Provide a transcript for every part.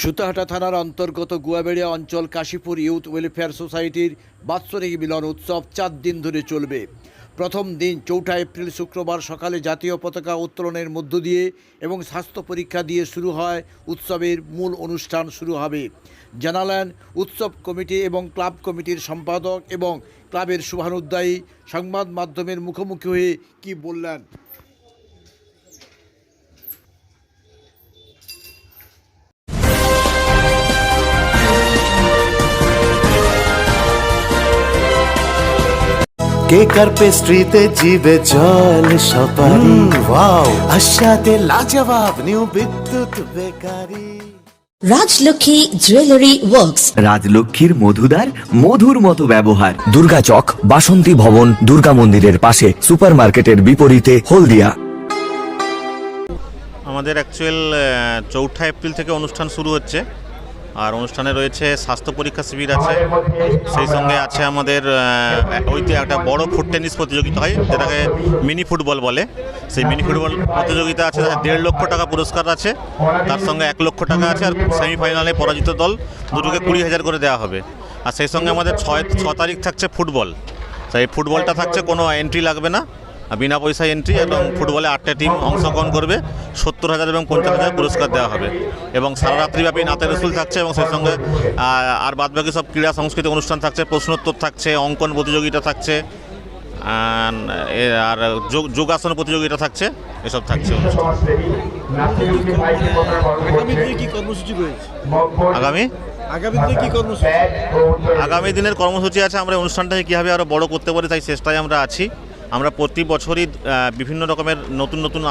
সুতাহাটা থানার অন্তর্গত গুয়াবেড়িয়া অঞ্চল কাশীপুর ইউথ ওয়েলফেয়ার সোসাইটির বাৎসরিক মিলন উৎসব চার দিন ধরে চলবে। প্রথম দিন চৌঠা এপ্রিল শুক্রবার সকালে জাতীয় পতাকা উত্তোলনের মধ্য দিয়ে এবং স্বাস্থ্য পরীক্ষা দিয়ে শুরু হয় উৎসবের মূল অনুষ্ঠান শুরু হবে। জানালেন উৎসব কমিটি এবং ক্লাব কমিটির সম্পাদক এবং ক্লাবের শুভানুদ্দায়ী সংবাদ মাধ্যমের মুখোমুখি হয়ে কি বললেন। কেক আর পেস্ট্রিতে জিবে জল সপারি? ওয়াও আশাতে লাজবাব new Bidyut bakery. Rajlakshmi jewellery works রাজলক্ষ্মীর মধুদার মধুর মতো ব্যবহার। দুর্গা চক বাসন্তী ভবন দুর্গা মন্দিরের পাশে সুপারমার্কেটের বিপরীতে হলদিয়া। আমাদের অ্যাকচুয়াল চৌঠা এপ্রিল থেকে অনুষ্ঠান শুরু হচ্ছে। আর অনুষ্ঠানে রয়েছে স্বাস্থ্য পরীক্ষা শিবির আছে। সেই সঙ্গে আছে আমাদের আহ, ওই যে একটা বড় ফুট টেনিস প্রতিযোগিতা হয় যেটাকে মিনি ফুটবল বলে। সেই মিনি ফুটবল প্রতিযোগিতা আছে দেড় লক্ষ টাকা পুরস্কার আছে। তার সঙ্গে এক লক্ষ টাকা আছে আর সেমিফাইনালে পরাজিত দল দুটোকে কুড়ি হাজার করে দেওয়া হবে। আর সেই সঙ্গে আমাদের ছয় ছ তারিখ থাকছে ফুটবল। তাই ফুটবলটা থাকছে কোনো এন্ট্রি লাগবে না। বিনা পয়সায় এন্ট্রি এবং ফুটবলে আটটা টিম অংশগ্রহণ করবে। সত্তর হাজার এবং পঞ্চাশ হাজার পুরস্কার দেওয়া হবে। এবং সারা রাত্রিব্যাপী নাতের রসুল থাকছে এবং সেই সঙ্গে আর বাদবাকি সব ক্রীড়া সাংস্কৃতিক অনুষ্ঠান থাকছে প্রশ্নোত্তর থাকছে অঙ্কন প্রতিযোগিতা থাকছে আর যোগ যোগাসন প্রতিযোগিতা থাকছে এসব থাকছে আগামী আগামী? দিনের কর্মসূচি আছে আমরা অনুষ্ঠানটাকে কীভাবে আরও বড় করতে পারি তাই চেষ্টায় আমরা আছি। আমরা প্রতি বছরই বিভিন্ন রকমের নতুন নতুন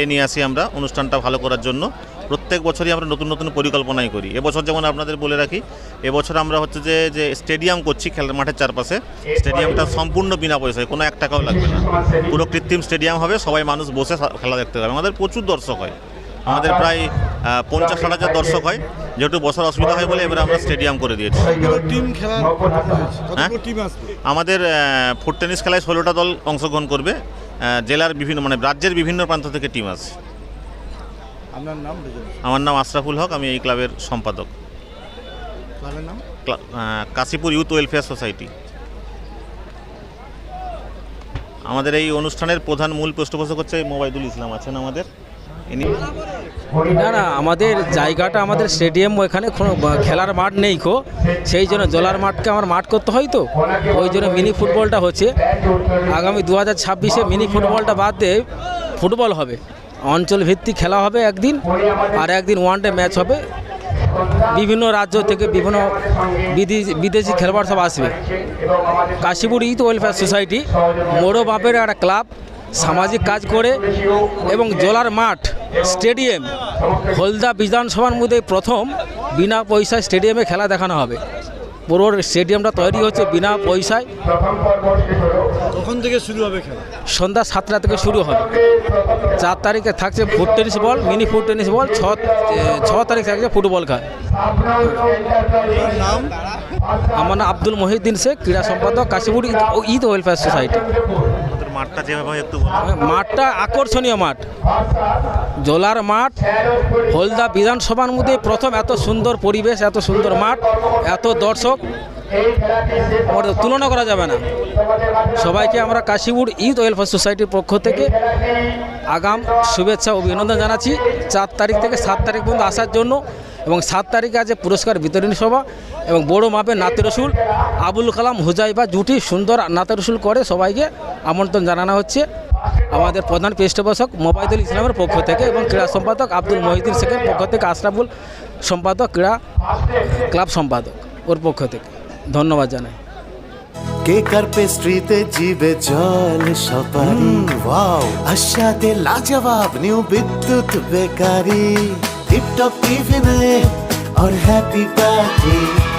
এ নিয়ে আসি আমরা অনুষ্ঠানটা ভালো করার জন্য। প্রত্যেক বছরই আমরা নতুন নতুন পরিকল্পনাই করি। এবছর যেমন আপনাদের বলে রাখি, এবছর আমরা হচ্ছে যে যে স্টেডিয়াম করছি খেলার মাঠের চারপাশে, স্টেডিয়ামটা সম্পূর্ণ বিনা পয়সায়, কোনো এক টাকাও লাগবে না। পুরো কৃত্রিম স্টেডিয়াম হবে, সবাই মানুষ বসে খেলা দেখতে পাবে আমাদের প্রচুর দর্শক হয়। আমাদের প্রায় পঞ্চাশ ষাট হাজার দর্শক হয় যেহেতু বসার অসুবিধা হয় বলে এবার আমরা স্টেডিয়াম করে দিয়েছি। টিম খেলা? হ্যাঁ? কতগুলো টিম আসবে? আমাদের ফুট টেনিস খেলায় ষোলোটা দল অংশগ্রহণ করবে জেলার বিভিন্ন মানে রাজ্যের বিভিন্ন প্রান্ত থেকে টিম আছে আপনার নাম আমার নাম আশরাফুল হক আমি এই ক্লাবের সম্পাদক। ক্লাবের নাম? কাশীপুর ইউথ ওয়েলফেয়ার সোসাইটি আমাদের এই অনুষ্ঠানের প্রধান মূল পৃষ্ঠপোষক হচ্ছে মোবাইদুল ইসলাম আছেন আমাদের। না না, আমাদের জায়গাটা, আমাদের স্টেডিয়াম ওখানে কোনো খেলার মাঠ নেই কো। সেই জন্য জলার মাঠকে আমার মাঠ করতে হয় তো। ওই জন্য মিনি ফুটবলটা হচ্ছে। আগামী দু হাজার ছাব্বিশে মিনি ফুটবলটা বাদ দিয়ে ফুটবল হবে। অঞ্চল ভিত্তিক খেলা হবে একদিন, আর একদিন ওয়ান ডে ম্যাচ হবে। বিভিন্ন রাজ্য থেকে বিভিন্ন বিদেশি বিদেশি খেলোয়াড় সব আসবে। কাশীপুর ইউথ ওয়েলফেয়ার সোসাইটি মোড়ো বাপের একটা ক্লাব। সামাজিক কাজ করে এবং জলার মাঠ স্টেডিয়াম হলদা বিধানসভার মধ্যে প্রথম বিনা পয়সায় স্টেডিয়ামে খেলা দেখানো হবে। পুরো স্টেডিয়ামটা তৈরি হচ্ছে বিনা পয়সায়। কখন থেকে শুরু হবে খেলা? সন্ধ্যা সাতটা থেকে শুরু হবে। চার তারিখে থাকছে foot tennis ball mini foot tennis ball ছ ছ তারিখ থাকছে ফুটবল খেলা। নাম? আমার নাম আব্দুল মহিউদ্দিন শেখ ক্রীড়া সম্পাদক কাশীপুর ঈদ ওয়েলফেয়ার সোসাইটি। মাঠটা যেভাবে একটু মাঠটা আকর্ষণীয় মাঠ। জোলার মাঠ, হলদা বিধানসভার মধ্যে প্রথম এত সুন্দর পরিবেশ, এত সুন্দর মাঠ, এত দর্শক। তুলনা করা যাবে না। সবাইকে আমরা কাশীপুর ইউথ ওয়েলফেয়ার সোসাইটির পক্ষ থেকে আগাম শুভেচ্ছা, অভিনন্দন জানাচ্ছি। চার তারিখ থেকে সাত তারিখ পর্যন্ত আসার জন্য এবং সাত তারিখে আছে পুরস্কার বিতরণী সভা। এবং বড় মাপের নাতে রসুল আবুল কালাম হুজাইবা জুটি সুন্দর নাতে রসুল করে সবাইকে আমন্ত্রণ জানানো হচ্ছে আমাদের প্রধান পৃষ্ঠপোষক মোবাইদুল ইসলামের পক্ষ থেকে এবং ক্রীড়া সম্পাদক আব্দুল মহিউদ্দিন শেখের পক্ষ থেকে আশরাফুল সম্পাদক ক্রীড়া ক্লাব সম্পাদক ওর পক্ষ থেকে ধন্যবাদ জানাই কেক আর পেস্ট্রিতে জিবে জল সপারি ওয়াও আশাতে লাজবাব নিউ বিদ্যুৎ বেকারি টিপটপ টিফিনে और happy party new Bidyut bakery